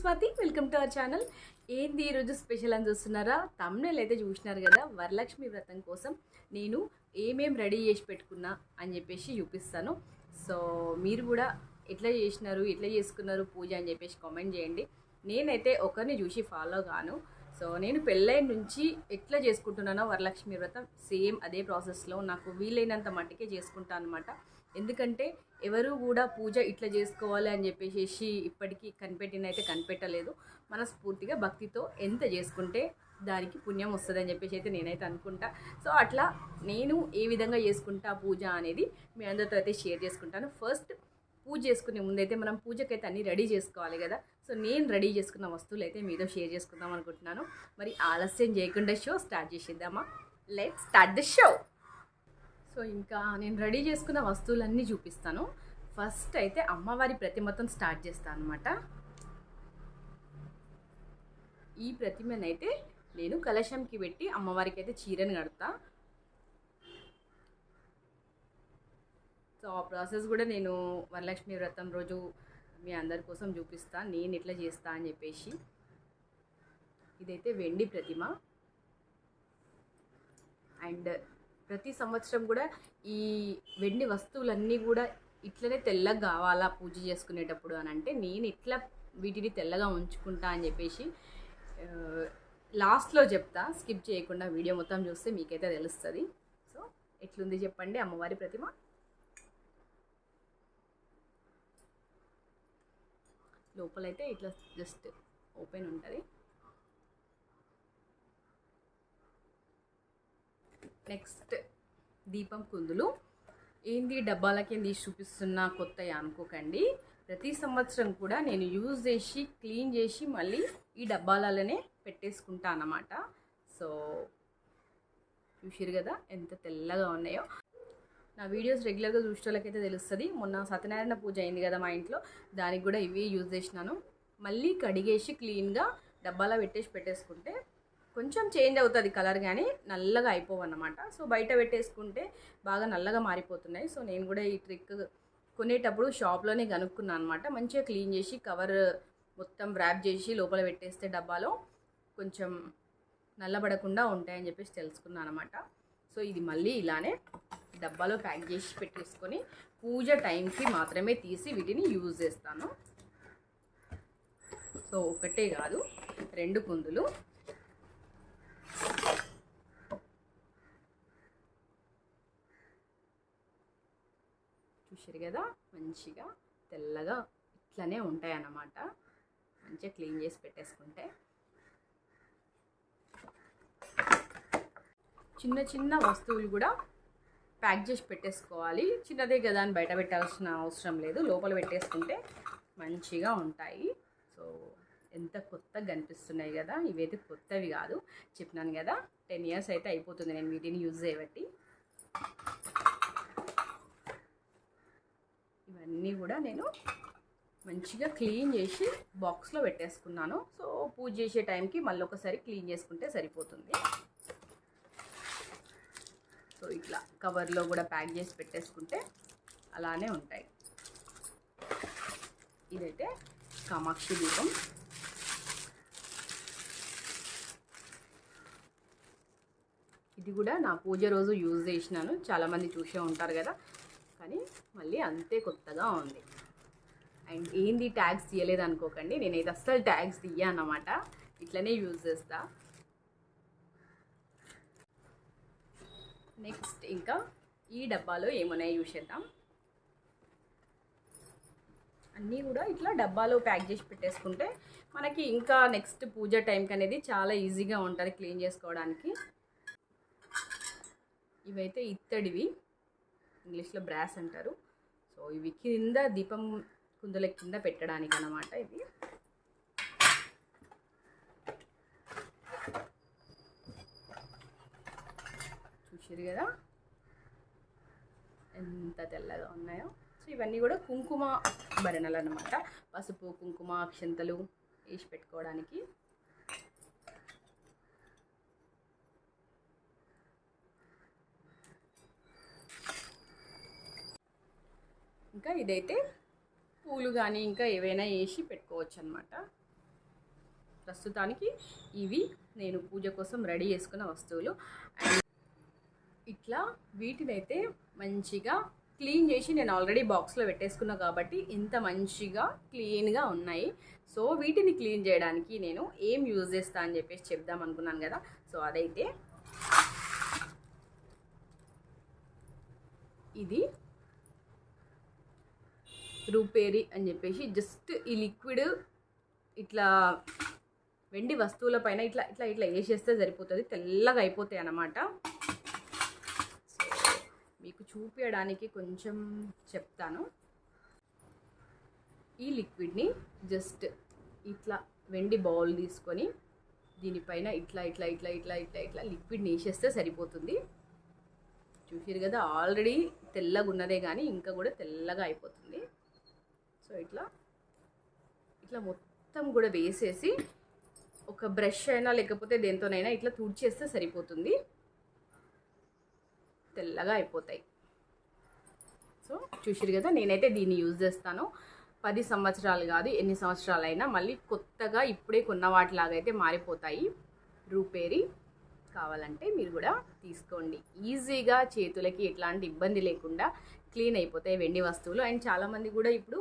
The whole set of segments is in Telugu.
Swathi welcome to our channel ఏంది ఈరోజు స్పెషల్ అని చూస్తున్నారా? తమ్నేల్ అయితే చూసినారు కదా వరలక్ష్మి వ్రతం కోసం నేను ఏమేం రెడీ చేసి పెట్టుకున్నా అని చెప్పేసి చూపిస్తాను. సో మీరు కూడా ఎట్లా చేసినారు ఎట్లా చేసుకున్నారు పూజ అని చెప్పేసి కామెంట్ చేయండి. నేనైతే ఒకరిని చూసి ఫాలో గాను. సో నేను పెళ్ళైన నుంచి ఎట్లా చేసుకుంటున్నానో వరలక్ష్మి వ్రతం సేమ్ అదే ప్రాసెస్లో నాకు వీలైనంత మట్టికే చేసుకుంటాను అనమాట ఎందుకంటే ఎవరు కూడా పూజ ఇట్లా చేసుకోవాలి అని చెప్పేసి ఇప్పటికీ కనిపెట్టిన అయితే కనిపెట్టలేదు. మనస్ఫూర్తిగా భక్తితో ఎంత చేసుకుంటే దానికి పుణ్యం వస్తుంది అని చెప్పేసి అయితే నేనైతే అనుకుంటా. సో అట్లా నేను ఏ విధంగా చేసుకుంటా పూజ అనేది మీ అందరితో అయితే షేర్ చేసుకుంటాను. ఫస్ట్ పూజ చేసుకునే ముందైతే మనం పూజకైతే అన్ని రెడీ చేసుకోవాలి కదా. సో నేను రెడీ చేసుకున్న వస్తువులు అయితే మీతో షేర్ చేసుకుందాం అనుకుంటున్నాను. మరి ఆలస్యం చేయకుండా షో స్టార్ట్ చేసేద్దామా? Let start the show! So ఇంకా నేను రెడీ చేసుకున్న వస్తువులన్నీ చూపిస్తాను. ఫస్ట్ అయితే అమ్మవారి ప్రతిమతో స్టార్ట్ చేస్తాను అనమాట ఈ ప్రతిమనైతే నేను కలశంకి పెట్టి అమ్మవారికి అయితే చీరని కడతా. సో ఆ ప్రాసెస్ కూడా నేను వరలక్ష్మి వ్రతం రోజు మీ అందరి కోసం చూపిస్తా. నేను ఇట్లా చేస్తా అని చెప్పేసి. ఇదైతే వెండి ప్రతిమ. అండ్ ప్రతి సంవత్సరం కూడా ఈ వెండి వస్తువులన్నీ కూడా ఇట్లనే తెల్లగా కావాలా పూజ చేసుకునేటప్పుడు అని అంటే నేను ఇట్లా వీటిని తెల్లగా ఉంచుకుంటా అని చెప్పేసి లాస్ట్లో చెప్తా. స్కిప్ చేయకుండా వీడియో మొత్తం చూస్తే మీకైతే తెలుస్తుంది. సో ఎట్లుంది చెప్పండి అమ్మవారి ప్రతిమ. లోపలైతే ఇట్లా జస్ట్ ఓపెన్ ఉంటుంది. నెక్స్ట్ దీపం కుందులు. ఏంది డబ్బాలకి తీసి చూపిస్తున్నా కొత్తవి అనుకోకండి ప్రతి సంవత్సరం కూడా నేను యూజ్ చేసి క్లీన్ చేసి మళ్ళీ ఈ డబ్బాలలోనే పెట్టేసుకుంటా అన్నమాట. సో చూసిరు కదా ఎంత తెల్లగా ఉన్నాయో. నా వీడియోస్ రెగ్యులర్గా చూసేటోళ్ళకైతే తెలుస్తుంది. మొన్న సత్యనారాయణ పూజ అయింది కదా మా ఇంట్లో దానికి కూడా ఇవి యూజ్ చేసినాను. మళ్ళీ కడిగేసి క్లీన్గా డబ్బాలో పెట్టేసి పెట్టేసుకుంటే కొంచెం చేంజ్ అవుతుంది కలర్ కానీ నల్లగా అయిపోవన్నమాట. సో బయట పెట్టేసుకుంటే బాగా నల్లగా మారిపోతున్నాయి. సో నేను కూడా ఈ ట్రిక్ కొనేటప్పుడు షాప్లోనే కనుక్కున్నాను అనమాట మంచిగా క్లీన్ చేసి కవర్ మొత్తం ర్యాప్ చేసి లోపల పెట్టేస్తే డబ్బాలో కొంచెం నల్లబడకుండా ఉంటాయని చెప్పేసి తెలుసుకున్నాను అనమాట సో ఇది మళ్ళీ ఇలానే డబ్బాలో ప్యాక్ చేసి పెట్టేసుకొని పూజ టైంకి మాత్రమే తీసి వీటిని యూజ్ చేస్తాను. సో ఒకటే కాదు రెండు కుందులు. చూసారు కదా మంచిగా తెల్లగా ఇట్లనే ఉంటాయి అన్నమాట మంచిగా క్లీన్ చేసి పెట్టేసుకుంటే. చిన్న చిన్న వస్తువులు కూడా ప్యాక్ చేసి పెట్టేసుకోవాలి. చిన్నదే కదా అని బయట పెట్టాల్సిన అవసరం లేదు. లోపల పెట్టేసుకుంటే మంచిగా ఉంటాయి. సో ఎంత కొత్తగా కనిపిస్తున్నాయి కదా ఇవైతే కొత్తవి కాదు. చెప్పినాను కదా టెన్ ఇయర్స్ అయితే అయిపోతుంది నేను వీటిని యూజ్ చేయబట్టి. ఇవన్నీ కూడా నేను మంచిగా క్లీన్ చేసి బాక్స్లో పెట్టేసుకున్నాను. సో పూజ చేసే టైంకి మళ్ళీ ఒకసారి క్లీన్ చేసుకుంటే సరిపోతుంది. సో ఇట్లా కవర్లో కూడా ప్యాక్ చేసి పెట్టేసుకుంటే అలానే ఉంటాయి. ఇదైతే కామాక్షి దీపం. ఇది కూడా నా పూజ రోజు యూజ్ చేసినాను. చాలామంది చూసే ఉంటారు కదా. కానీ మళ్ళీ అంతే కొత్తగా ఉంది. అండ్ ఏంది ట్యాగ్స్ తీయలేదు అనుకోకండి. నేనైతే అస్సలు ట్యాగ్స్ తీయనమాట అన్నమాట. ఇట్లనే యూజ్ చేస్తా. నెక్స్ట్ ఇంకా ఈ డబ్బాలో ఏమున్నాయో యూజ్ చేద్దాం. అన్నీ కూడా ఇట్లా డబ్బాలో ప్యాక్ చేసి పెట్టేసుకుంటే మనకి ఇంకా నెక్స్ట్ పూజ టైంకి అనేది చాలా ఈజీగా ఉంటుంది క్లీన్ చేసుకోవడానికి. ఇవైతే ఇత్తడివి. ఇంగ్లీష్లో బ్రాస్ అంటారు. సో ఇవి కింద దీపం కుందుల కింద పెట్టడానికి అనమాట ఇవి చూసారు కదా? ఎంత తెల్లగా ఉన్నాయో. సో ఇవన్నీ కూడా కుంకుమ భరణలు అన్నమాట పసుపు కుంకుమ అక్షంతలు వేసి పెట్టుకోవడానికి. ఇంకా ఇదైతే పూలు కానీ ఇంకా ఏవైనా వేసి పెట్టుకోవచ్చు అనమాట ప్రస్తుతానికి ఇవి నేను పూజ కోసం రెడీ చేసుకున్న వస్తువులు. అండ్ ఇట్లా వీటినైతే మంచిగా క్లీన్ చేసి నేను ఆల్రెడీ బాక్స్లో పెట్టేసుకున్నా కాబట్టి ఇంత మంచిగా క్లీన్గా ఉన్నాయి. సో వీటిని క్లీన్ చేయడానికి నేను ఏం యూజ్ చేస్తా అని చెప్పేసి చెప్దాం అనుకున్నాను కదా. సో అదైతే ఇది రూపేరి అని చెప్పేసి జస్ట్ ఈ లిక్విడ్ ఇట్లా వెండి వస్తువుల పైన ఇట్లా ఇట్లా ఇట్లా వేసేస్తే సరిపోతుంది. తెల్లగా అయిపోతాయి అన్నమాట. మీకు చూపించడానికి కొంచెం చెప్తాను. ఈ లిక్విడ్ని జస్ట్ ఇట్లా వెండి బౌల్ తీసుకొని దీనిపైన ఇట్లా ఇట్లా ఇట్లా ఇట్లా ఇట్లా ఇట్లా లిక్విడ్ని వేసేస్తే సరిపోతుంది. చూసారు కదా ఆల్రెడీ తెల్లగా ఉన్నదే కానీ ఇంకా కూడా తెల్లగా అయిపోతుంది. సో ఇట్లా ఇట్లా మొత్తం కూడా వేసేసి ఒక బ్రష్ అయినా లేకపోతే దేంతోనైనా ఇట్లా తుడిచేస్తే సరిపోతుంది. తెల్లగా అయిపోతాయి. సో చూసిరు కదా నేనైతే దీన్ని యూజ్ చేస్తాను. పది సంవత్సరాలు కాదు ఎన్ని సంవత్సరాలైనా మళ్ళీ కొత్తగా ఇప్పుడే కొన్న వాటిలాగా అయితే మారిపోతాయి. రూపేరి కావాలంటే మీరు కూడా తీసుకోండి. ఈజీగా చేతులకి ఎట్లాంటి ఇబ్బంది లేకుండా క్లీన్ అయిపోతాయి వెండి వస్తువులు. అండ్ చాలామంది కూడా ఇప్పుడు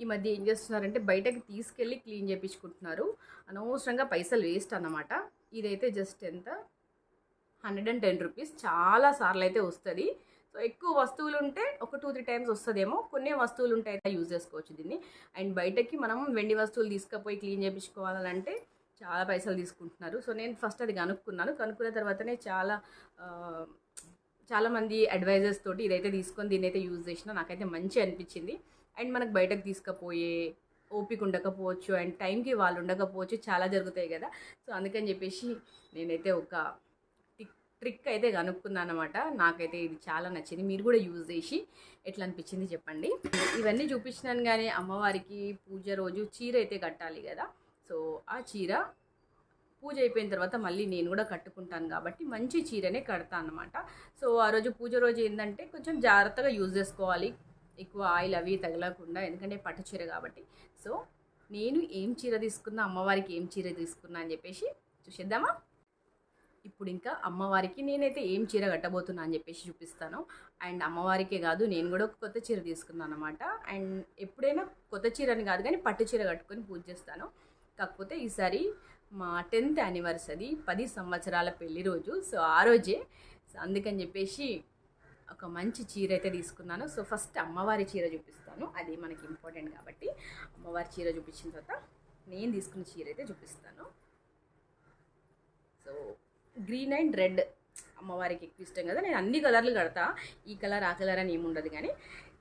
ఈ మధ్య ఏం చేస్తున్నారంటే బయటకి తీసుకెళ్ళి క్లీన్ చేయించుకుంటున్నారు అనవసరంగా పైసలు వేస్ట్ అన్నమాట. ఇదైతే జస్ట్ ఎంత? Hundred and ten rupees. చాలా సార్లు అయితే వస్తుంది. సో ఎక్కువ వస్తువులు ఉంటే ఒక టూ త్రీ టైమ్స్ వస్తుందేమో. కొన్ని వస్తువులు ఉంటే అయితే యూజ్ చేసుకోవచ్చు దీన్ని. అండ్ బయటకి మనం వెండి వస్తువులు తీసుకుపోయి క్లీన్ చేయించుకోవాలంటే చాలా పైసలు తీసుకుంటున్నారు. సో నేను ఫస్ట్ అది కనుక్కున్నాను. కనుక్కున్న తర్వాతనే చాలా చాలామంది అడ్వైజర్స్ తోటి ఇదైతే తీసుకొని దీన్ని అయితే యూజ్ చేసిన. నాకైతే మంచి అనిపించింది. అండ్ మనకు బయటకు తీసుకుపోయే ఓపిక ఉండకపోవచ్చు అండ్ టైంకి వాళ్ళు ఉండకపోవచ్చు చాలా జరుగుతాయి కదా. సో అందుకని చెప్పేసి నేనైతే ఒక ట్రిక్ అయితే కనుక్కున్నాను అనమాట నాకైతే ఇది చాలా నచ్చింది. మీరు కూడా యూజ్ చేసి ఎట్లా అనిపించింది చెప్పండి. ఇవన్నీ చూపించినాను కానీ అమ్మవారికి పూజ రోజు చీర అయితే కట్టాలి కదా. సో ఆ చీర పూజ అయిపోయిన తర్వాత మళ్ళీ నేను కూడా కట్టుకుంటాను కాబట్టి మంచి చీరనే కడతాను అనమాట సో ఆ రోజు పూజ రోజు ఏంటంటే కొంచెం జాగ్రత్తగా యూజ్ చేసుకోవాలి. ఎక్కువ ఆయిల్ అవి తగలకుండా ఎందుకంటే పట్టు చీర కాబట్టి. సో నేను ఏం చీర తీసుకున్నా అమ్మవారికి ఏం చీర తీసుకున్నా అని చెప్పేసి చూసేద్దామా? ఇప్పుడు ఇంకా అమ్మవారికి నేనైతే ఏం చీర కట్టబోతున్నా అని చెప్పేసి చూపిస్తాను. అండ్ అమ్మవారికే కాదు నేను కూడా ఒక కొత్త చీర తీసుకున్నాను అనమాట అండ్ ఎప్పుడైనా కొత్త చీరని కాదు కానీ పట్టు చీర కట్టుకొని పూజ చేస్తాను. కాకపోతే ఈసారి మా టెన్త్ యానివర్సరీ పది సంవత్సరాల పెళ్ళి రోజు. సో ఆ రోజే. సో అందుకని చెప్పేసి ఒక మంచి చీర అయితే తీసుకున్నాను. సో ఫస్ట్ అమ్మవారి చీర చూపిస్తాను. అది మనకి ఇంపార్టెంట్ కాబట్టి అమ్మవారి చీర చూపించిన తర్వాత నేను తీసుకున్న చీర అయితే చూపిస్తాను. సో గ్రీన్ అండ్ రెడ్ అమ్మవారికి ఎక్కువ ఇష్టం కదా. నేను అన్ని కలర్లు కడతా. ఈ కలర్ ఆ కలర్ అని ఏముండదు కానీ.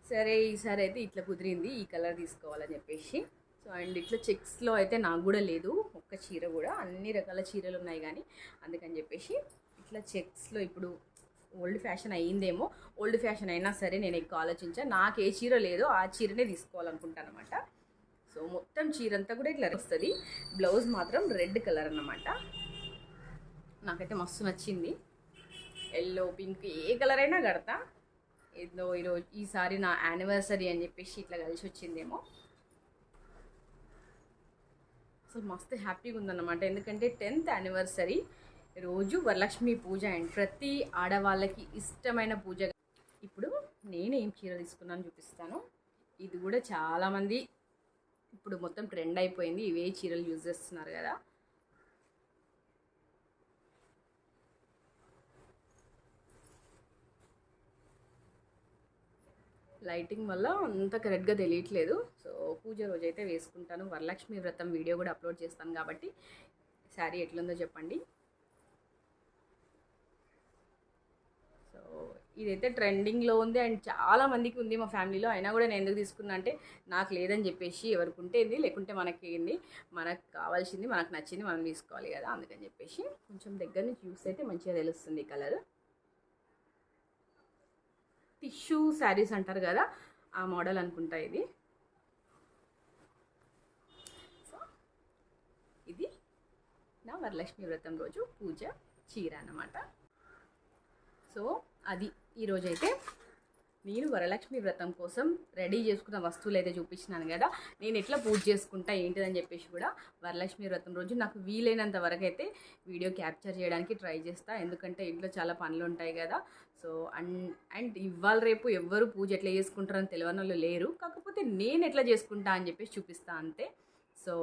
సరే ఈసారి అయితే ఇట్లా కుదిరింది. ఈ కలర్ తీసుకోవాలని చెప్పేసి. సో అండ్ ఇట్లా చెక్స్లో అయితే నాకు కూడా లేదు. ఒక్క చీర కూడా. అన్ని రకాల చీరలు ఉన్నాయి కానీ అందుకని చెప్పేసి ఇట్లా చెక్స్లో ఇప్పుడు ఓల్డ్ ఫ్యాషన్ అయ్యిందేమో ఓల్డ్ ఫ్యాషన్ అయినా సరే నేను ఎక్కువ ఆలోచించాను నాకు ఏ చీర లేదో ఆ చీరనే తీసుకోవాలనుకుంటాను అనమాట సో మొత్తం చీర అంతా కూడా ఇట్లా వస్తుంది. బ్లౌజ్ మాత్రం రెడ్ కలర్ అనమాట నాకైతే మస్తు నచ్చింది. ఎల్లో పింక్ ఏ కలర్ అయినా కడతా. ఏదో ఈరోజు ఈసారి నా యానివర్సరీ అని చెప్పేసి ఇట్లా కలిసి వచ్చిందేమో. అసలు మస్తు హ్యాపీగా ఉందన్నమాట. ఎందుకంటే టెన్త్ యానివర్సరీ. రోజు వరలక్ష్మి పూజ అండ్ ప్రతి ఆడవాళ్ళకి ఇష్టమైన పూజ. ఇప్పుడు నేను ఏం చీర తీసుకున్నాను చూపిస్తాను. ఇది కూడా చాలామంది ఇప్పుడు మొత్తం ట్రెండ్ అయిపోయింది. ఇవే చీరలు యూజ్ చేస్తున్నారు కదా. లైటింగ్ వల్ల అంత కరెక్ట్గా తెలియట్లేదు. సో పూజ రోజైతే వేసుకుంటాను. వరలక్ష్మి వ్రతం వీడియో కూడా అప్లోడ్ చేస్తాను కాబట్టి. శారీ ఎట్లుందో చెప్పండి సో ఇదైతే ట్రెండింగ్లో ఉంది. అండ్ చాలా మందికి ఉంది మా ఫ్యామిలీలో. అయినా కూడా నేను ఎందుకు తీసుకున్నా అంటే నాకు లేదని చెప్పేసి ఎవరికి ఉంటేంది లేకుంటే మనకి ఏంది మనకు కావాల్సింది మనకు నచ్చింది మనం తీసుకోవాలి కదా అందుకని చెప్పేసి కొంచెం దగ్గర నుంచి చూస్తే అయితే మంచిగా తెలుస్తుంది కలర్. టిష్యూ శారీస్ అంటారు కదా ఆ మోడల్ అనుకుంటా ఇది. సో ఇది నా వరలక్ష్మి వ్రతం రోజు పూజ చీర అన్నమాట. సో అది ఈరోజైతే నేను వరలక్ష్మి వ్రతం కోసం రెడీ చేసుకున్న వస్తువులు అయితే చూపించినాను కదా. నేను ఎట్లా పూజ చేసుకుంటా ఏంటిదని చెప్పేసి కూడా వరలక్ష్మి వ్రతం రోజు నాకు వీలైనంత వరకు అయితే వీడియో క్యాప్చర్ చేయడానికి ట్రై చేస్తా. ఎందుకంటే ఇంట్లో చాలా పనులు ఉంటాయి కదా. సో అండ్ అండ్ ఇవాళ రేపు ఎవ్వరు పూజ ఎట్లా చేసుకుంటారని తెలియని వాళ్ళు లేరు. కాకపోతే నేను ఎట్లా చేసుకుంటా అని చెప్పేసి చూపిస్తా అంతే. సో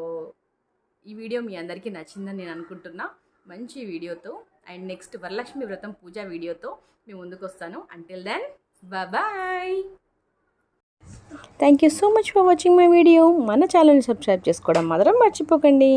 ఈ వీడియో మీ అందరికీ నచ్చిందని నేను అనుకుంటున్నా. మంచి వీడియోతో అండ్ నెక్స్ట్ వరలక్ష్మి వ్రతం పూజ వీడియోతో మీ ముందుకు వస్తాను. Until then bye thank you so much for watching my video మన ఛానల్ని సబ్స్క్రైబ్ చేసుకోవడం మాత్రం మర్చిపోకండి.